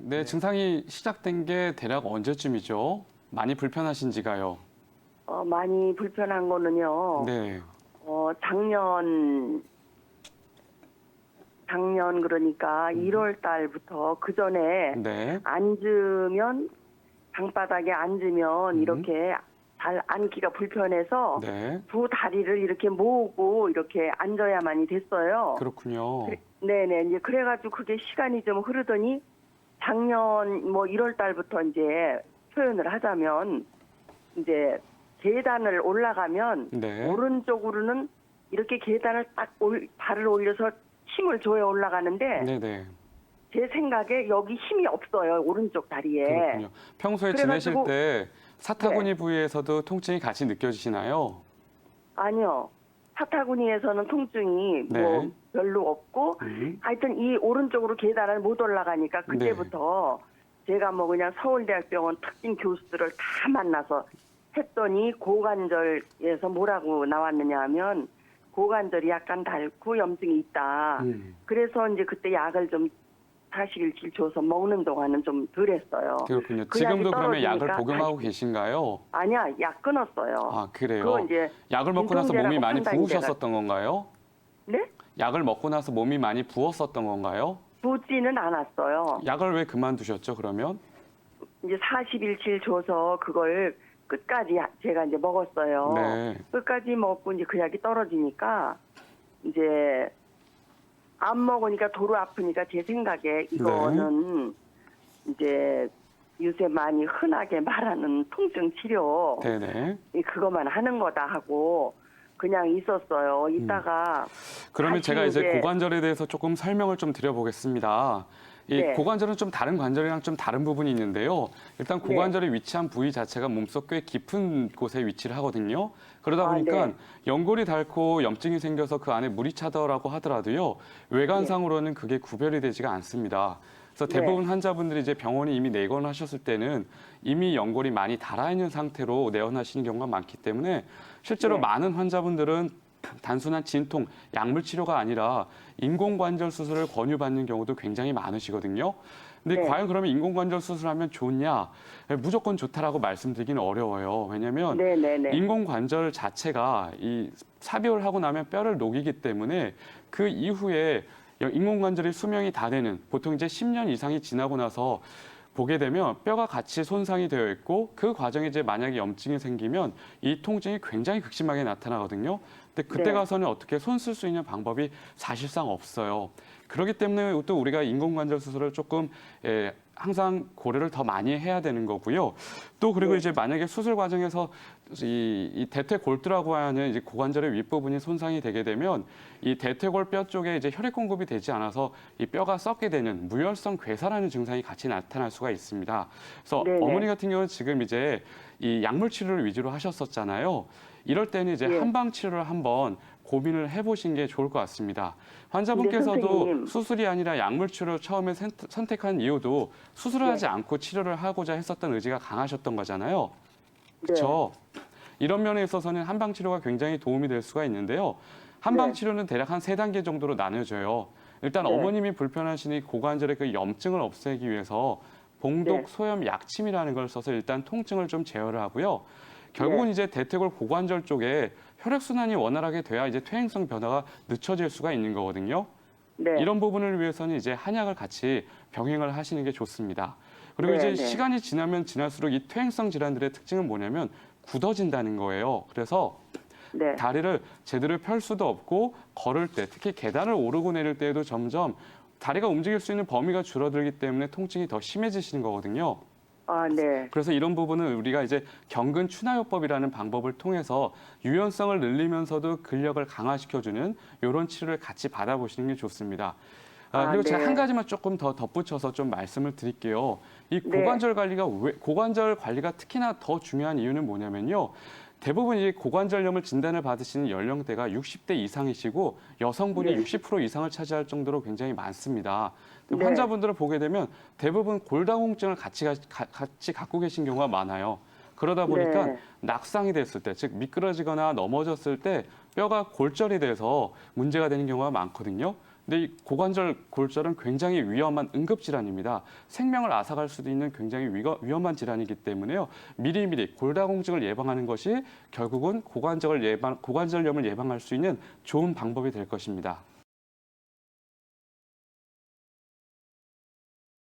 네, 증상이 시작된 게 대략 언제쯤이죠? 많이 불편하신지가요? 어, 많이 불편한 거는요. 네. 어, 작년 작년 그러니까 1월 달부터 그 전에 네. 앉으면 방바닥에 앉으면 음. 이렇게 잘 앉기가 불편해서 네. 두 다리를 이렇게 모으고 이렇게 앉아야만이 됐어요. 그렇군요. 그래- 네네 이제 그래가지고 그게 시간이 좀 흐르더니 작년 뭐 1월 달부터 이제 표현을 하자면 이제 계단을 올라가면 네. 오른쪽으로는 이렇게 계단을 딱 올, 발을 올려서 힘을 줘야 올라가는데 네, 네. 제 생각에 여기 힘이 없어요 오른쪽 다리에 그렇군요. 평소에 지내실 그래가지고- 때 사타구니 부위에서도 통증이 같이 느껴지시나요? 아니요 사타구니에서는 통증이 뭐 네. 별로 없고 음. 하여튼 이 오른쪽으로 계단을 못 올라가니까 네. 그때부터 제가 뭐 그냥 서울대학병원 특징 교수들을 다 만나서 했더니 고관절에서 뭐라고 나왔느냐 하면 고관절이 약간 닳고 염증이 있다. 음. 그래서 이제 그때 약을 좀 사실질 줘서 먹는 동안은 좀 덜했어요. 그렇군요. 그 지금도 약이 그러면 약을 떨어지니까 복용하고 계신가요? 아니야, 약 끊었어요. 아, 그래요. 그거 이제 약을 먹고 나서 몸이 많이 부으셨었던 건가요? 네? 약을 먹고 나서 몸이 많이 부었었던 건가요? 부지는 않았어요. 약을 왜 그만두셨죠, 그러면? 이제 40일치 줘서 그걸 끝까지 제가 이제 먹었어요. 네. 끝까지 먹고 이제 그 약이 떨어지니까 이제 안 먹으니까 도로 아프니까 제 생각에 이거는 이제 요새 많이 흔하게 말하는 통증 치료 네네. 이 그것만 하는 거다 하고 그냥 있었어요. 이따가 그러면 다시 제가 이제 이제- 고관절에 대해서 조금 설명을 좀 드려보겠습니다. 이 네. 고관절은 좀 다른 관절이랑 좀 다른 부분이 있는데요. 일단 네. 고관절이 위치한 부위 자체가 몸속 꽤 깊은 곳에 위치를 하거든요. 그러다 아, 보니까 네. 연골이 닳고 염증이 생겨서 그 안에 물이 차더라고 하더라도요. 외관상으로는 그게 구별이 되지가 않습니다. 그래서 네. 대부분 환자분들이 이제 병원에 이미 내원하셨을 때는 이미 연골이 많이 닳아 있는 상태로 내원하시는 경우가 많기 때문에 실제로 네. 많은 환자분들은 단순한 진통, 약물 치료가 아니라 인공관절 수술을 권유받는 경우도 굉장히 많으시거든요. 근데 네. 과연 그러면 인공관절 수술하면 좋냐? 무조건 좋다라고 말씀드리기는 어려워요. 왜냐하면 네 네 네. 인공관절 자체가 이 삽입을 하고 나면 뼈를 녹이기 때문에 그 이후에 인공관절의 수명이 다 되는 보통 이제 10년 이상이 지나고 나서 보게 되면 뼈가 같이 손상이 되어 있고 그 과정에 이제 만약에 염증이 생기면 이 통증이 굉장히 극심하게 나타나거든요. 근데 그때 네. 가서는 어떻게 손 쓸 수 있는 방법이 사실상 없어요. 그렇기 때문에 또 우리가 인공관절 수술을 조금 예, 항상 고려를 더 많이 해야 되는 거고요. 또 그리고 네. 이제 만약에 수술 과정에서 이, 이 대퇴골두라고 하는 이제 고관절의 윗부분이 손상이 되게 되면 이 대퇴골 뼈 쪽에 이제 혈액 공급이 되지 않아서 이 뼈가 썩게 되는 무혈성 괴사라는 증상이 같이 나타날 수가 있습니다. 그래서 네네. 어머니 같은 경우는 지금 이제 이 약물 치료를 위주로 하셨었잖아요. 이럴 때는 이제 예. 한방 치료를 한번 고민을 해보신 게 좋을 것 같습니다. 환자분께서도 선생님. 수술이 아니라 약물 치료를 처음에 선- 선택한 이유도 수술을 네. 하지 않고 치료를 하고자 했었던 의지가 강하셨던 거잖아요. 네. 그렇죠. 이런 면에 있어서는 한방 치료가 굉장히 도움이 될 수가 있는데요. 한방 네. 치료는 대략 한 세 단계 정도로 나눠져요. 일단 네. 어머님이 불편하신 이 고관절의 그 염증을 없애기 위해서 봉독 네. 소염 약침이라는 걸 써서 일단 통증을 좀 제어를 하고요. 결국은 네. 이제 대퇴골 고관절 쪽에 혈액 순환이 원활하게 돼야 이제 퇴행성 변화가 늦춰질 수가 있는 거거든요. 네. 이런 부분을 위해서는 이제 한약을 같이 병행을 하시는 게 좋습니다. 그리고 네, 이제 네. 시간이 지나면 지날수록 이 퇴행성 질환들의 특징은 뭐냐면 굳어진다는 거예요. 그래서 네. 다리를 제대로 펼 수도 없고 걸을 때 특히 계단을 오르고 내릴 때에도 점점 다리가 움직일 수 있는 범위가 줄어들기 때문에 통증이 더 심해지시는 거거든요. 아, 네. 그래서 이런 부분은 우리가 이제 경근 추나요법이라는 방법을 통해서 유연성을 늘리면서도 근력을 강화시켜주는 이런 치료를 같이 받아보시는 게 좋습니다. 아, 아, 그리고 제가 네. 한 가지만 조금 더 덧붙여서 좀 말씀을 드릴게요. 이 네. 고관절 관리가 왜 고관절 관리가 특히나 더 중요한 이유는 뭐냐면요. 대부분 이 고관절염을 진단을 받으시는 연령대가 60대 이상이시고 여성분이 네. 60% 이상을 차지할 정도로 굉장히 많습니다. 네. 환자분들을 보게 되면 대부분 골다공증을 같이, 가- 가- 같이 갖고 계신 경우가 많아요. 그러다 보니까 네. 낙상이 됐을 때, 즉 미끄러지거나 넘어졌을 때 뼈가 골절이 돼서 문제가 되는 경우가 많거든요. 근데 이 고관절 골절은 굉장히 위험한 응급 질환입니다. 생명을 앗아갈 수도 있는 굉장히 위험한 질환이기 때문에요. 미리미리 골다공증을 예방하는 것이 결국은 고관절 예방, 고관절염을 예방할 수 있는 좋은 방법이 될 것입니다.